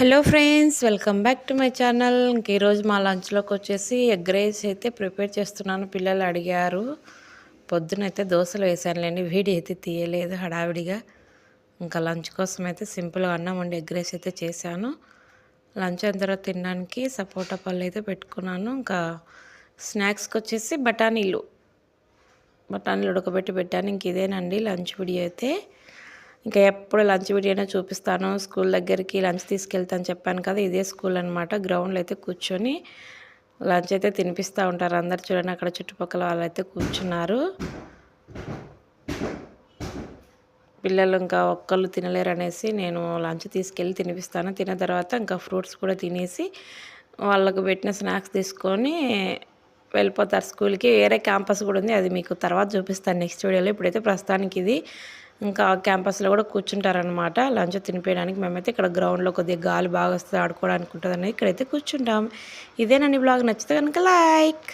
Hello friends welcome back to my channel. ఇంక ఈరోజు మా లంచ్లోకి వచ్చేసి ఎగ్ రైస్ అయితే ప్రిపేర్ చేస్తున్నాను. పిల్లలు అడిగారు. పొద్దునైతే దోశలు వేసానులేండి వీడియో అయితే తీయలేదు హడావిడిగా. ఇంకా లంచ్ కోసం అయితే సింపుల్గా అన్నం వండి ఎగ్ రైస్ అయితే చేశాను. లంచ్ అయిన తర్వాత తినడానికి సపోటా పళ్ళు అయితే పెట్టుకున్నాను. ఇంకా స్నాక్స్కి వచ్చేసి బఠానీలు. బఠానీలు ఉడకబెట్టి పెట్టాను. ఇంక ఇదేనండి లంచ్ వీడియో అయితే. ఇంకా ఎప్పుడు లంచ్ వీడియోనే చూపిస్తాను. స్కూల్ దగ్గరికి లంచ్ తీసుకెళ్తాను చెప్పాను కదా ఇదే స్కూల్ అనమాట గ్రౌండ్లో అయితే కూర్చొని లంచ్ అయితే తినిపిస్తూ ఉంటారు అందరు. చూడండి అక్కడ చుట్టుపక్కల వాళ్ళైతే కూర్చున్నారు. పిల్లలు ఇంకా ఒక్కళ్ళు తినలేరు అనేసి నేను లంచ్ తీసుకెళ్ళి తినిపిస్తాను. తిన్న తర్వాత ఇంకా ఫ్రూట్స్ కూడా తినేసి వాళ్ళకు పెట్టిన స్నాక్స్ తీసుకొని వెళ్ళిపోతారు స్కూల్కి. వేరే క్యాంపస్ కూడా ఉంది. అది మీకు తర్వాత చూపిస్తాను నెక్స్ట్ వీడియోలో. ఇప్పుడైతే ప్రస్తుతానికి ఇది. ఇంకా క్యాంపస్లో కూడా కూర్చుంటారనమాట లంచ్ తినిపించడానికి మేమైతే ఇక్కడ గ్రౌండ్లో కొద్దిగా గాలి బాగా వస్తుంది ఆడుకోవడానికి ఉంటుంది అనేది ఇక్కడైతే కూర్చుంటాం. ఇదేనండి బ్లాగ్. నచ్చితే కనుక లైక్.